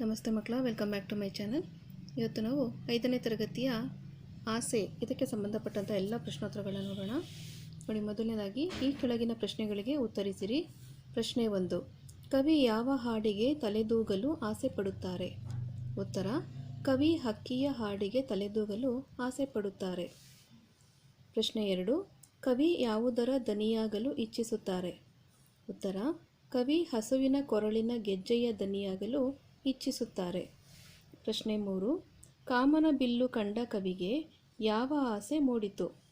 ನಮಸ್ತೆ ಮಕ್ಕಳ, welcome back to my channel. ಇವತ್ತು ನಾವು ಐದನೇ ತರಗತಿಯ ಆಸೆ, ಇದಕ್ಕೆ ಸಂಬಂಧಪಟ್ಟಂಥ ಎಲ್ಲ ಪ್ರಶ್ನೋತ್ತರಗಳನ್ನು ನೋಡೋಣ. ನೋಡಿ, ಮೊದಲನೇದಾಗಿ, ಈ ಕೆಳಗಿನ ಪ್ರಶ್ನೆಗಳಿಗೆ ಉತ್ತರಿಸಿರಿ. ಪ್ರಶ್ನೆ ಒಂದು, ಕವಿ ಯಾವ ಹಾಡಿಗೆ ತಲೆದೂಗಲು ಆಸೆ ಪಡುತ್ತಾರೆ? ಉತ್ತರ, ಕವಿ ಹಕ್ಕಿಯ ಹಾಡಿಗೆ ತಲೆದೂಗಲು ಆಸೆ ಪಡುತ್ತಾರೆ. ಪ್ರಶ್ನೆ ಎರಡು, ಕವಿ ಯಾವುದರ ದನಿಯಾಗಲು ಇಚ್ಛಿಸುತ್ತಾರೆ? ಉತ್ತರ, ಕವಿ ಹಸುವಿನ ಕೊರಳಿನ ಗೆಜ್ಜೆಯ ದನಿಯಾಗಲು ಇಚ್ಛಿಸುತ್ತಾರೆ. ಪ್ರಶ್ನೆ ಮೂರು. ಕಾಮನ ಬಿಲ್ಲು ಕಂಡ ಕವಿಗೆ ಯಾವ ಆಸೆ ಮೂಡಿತು?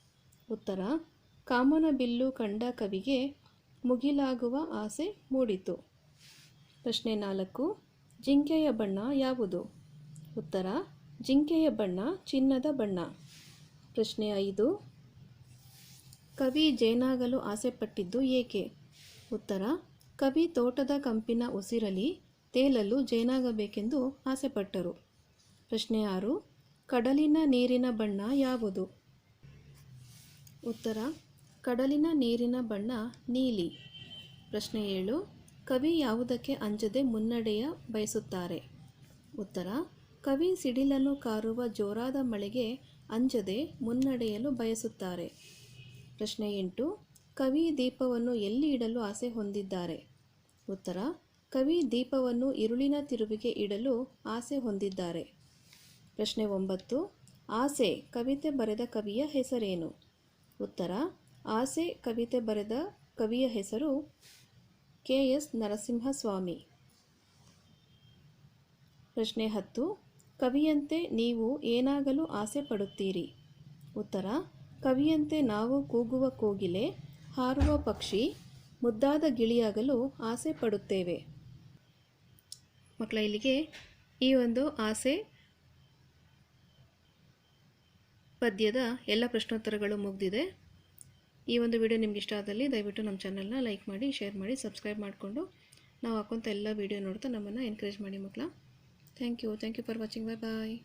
ಉತ್ತರ. ಕಾಮನ ಬಿಲ್ಲು ಕಂಡ ಕವಿಗೆ ಮುಗಿಲಾಗುವ ಆಸೆ ಮೂಡಿತು. ಪ್ರಶ್ನೆ ನಾಲ್ಕು. ಜಿಂಕೆಯ ಬಣ್ಣ ಯಾವುದು? ಉತ್ತರ. ಜಿಂಕೆಯ ಬಣ್ಣ, ಚಿನ್ನದ ಬಣ್ಣ. ಪ್ರಶ್ನೆ ಐದು. ಕವಿ ಜೇನಾಗಲು ಆಸೆಪಟ್ಟಿದ್ದು ಏಕೆ? ಉತ್ತರ. ಕವಿ ತೋಟದ ಕಂಪಿನ ಉಸಿರಲಿ ತೇಲಲು ಜೇನಾಗಬೇಕೆಂದು ಆಸೆಪಟ್ಟರು. ಪ್ರಶ್ನೆ ಆರು, ಕಡಲಿನ ನೀರಿನ ಬಣ್ಣ ಯಾವುದು? ಉತ್ತರ, ಕಡಲಿನ ನೀರಿನ ಬಣ್ಣ ನೀಲಿ. ಪ್ರಶ್ನೆ ಏಳು, ಕವಿ ಯಾವುದಕ್ಕೆ ಅಂಜದೆ ಮುನ್ನಡೆಯ ಬಯಸುತ್ತಾರೆ? ಉತ್ತರ, ಕವಿ ಸಿಡಿಲನ್ನು ಕಾರುವ ಜೋರಾದ ಮಳೆಗೆ ಅಂಜದೆ ಮುನ್ನಡೆಯಲು ಬಯಸುತ್ತಾರೆ. ಪ್ರಶ್ನೆ ಎಂಟು, ಕವಿ ದೀಪವನ್ನು ಎಲ್ಲಿ ಇಡಲು ಆಸೆ ಹೊಂದಿದ್ದಾರೆ? ಉತ್ತರ ಕವಿ ದೀಪವನ್ನು ಇರುಳಿನ ತಿರುವಿಗೆ ಇಡಲು ಆಸೆ ಹೊಂದಿದ್ದಾರೆ. ಪ್ರಶ್ನೆ ಒಂಬತ್ತು, ಆಸೆ ಕವಿತೆ ಬರೆದ ಕವಿಯ ಹೆಸರೇನು? ಉತ್ತರ, ಆಸೆ ಕವಿತೆ ಬರೆದ ಕವಿಯ ಹೆಸರು ಕೆ. ಎಸ್. ನರಸಿಂಹಸ್ವಾಮಿ. ಪ್ರಶ್ನೆ ಹತ್ತು, ಕವಿಯಂತೆ ನೀವು ಏನಾಗಲು ಆಸೆ ಪಡುತ್ತೀರಿ? ಉತ್ತರ, ಕವಿಯಂತೆ ನಾವು ಕೂಗುವ ಕೋಗಿಲೆ, ಹಾರುವ ಪಕ್ಷಿ, ಮುದ್ದಾದ ಗಿಳಿಯಾಗಲು ಆಸೆ ಪಡುತ್ತೇವೆ. ಮಕ್ಕಳ ಇಲ್ಲಿಗೆ ಈ ಒಂದು ಆಸೆ ಪದ್ಯದ ಎಲ್ಲ ಪ್ರಶ್ನೋತ್ತರಗಳು ಮುಗಿದಿದೆ. ಈ ಒಂದು ವಿಡಿಯೋ ನಿಮ್ಗೆ ಇಷ್ಟ ಆದಲ್ಲಿ ದಯವಿಟ್ಟು ನಮ್ಮ ಚಾನಲ್ನ ಲೈಕ್ ಮಾಡಿ ಶೇರ್ ಮಾಡಿ ಸಬ್ಸ್ಕ್ರೈಬ್ ಮಾಡಿಕೊಂಡು ನಾವು ಹಾಕೋಂಥ ಎಲ್ಲ ವಿಡಿಯೋ ನೋಡ್ತಾ ನಮ್ಮನ್ನು ಎನ್ಕರೇಜ್ ಮಾಡಿ ಮಕ್ಕಳ. Thank you thank you for watching bye bye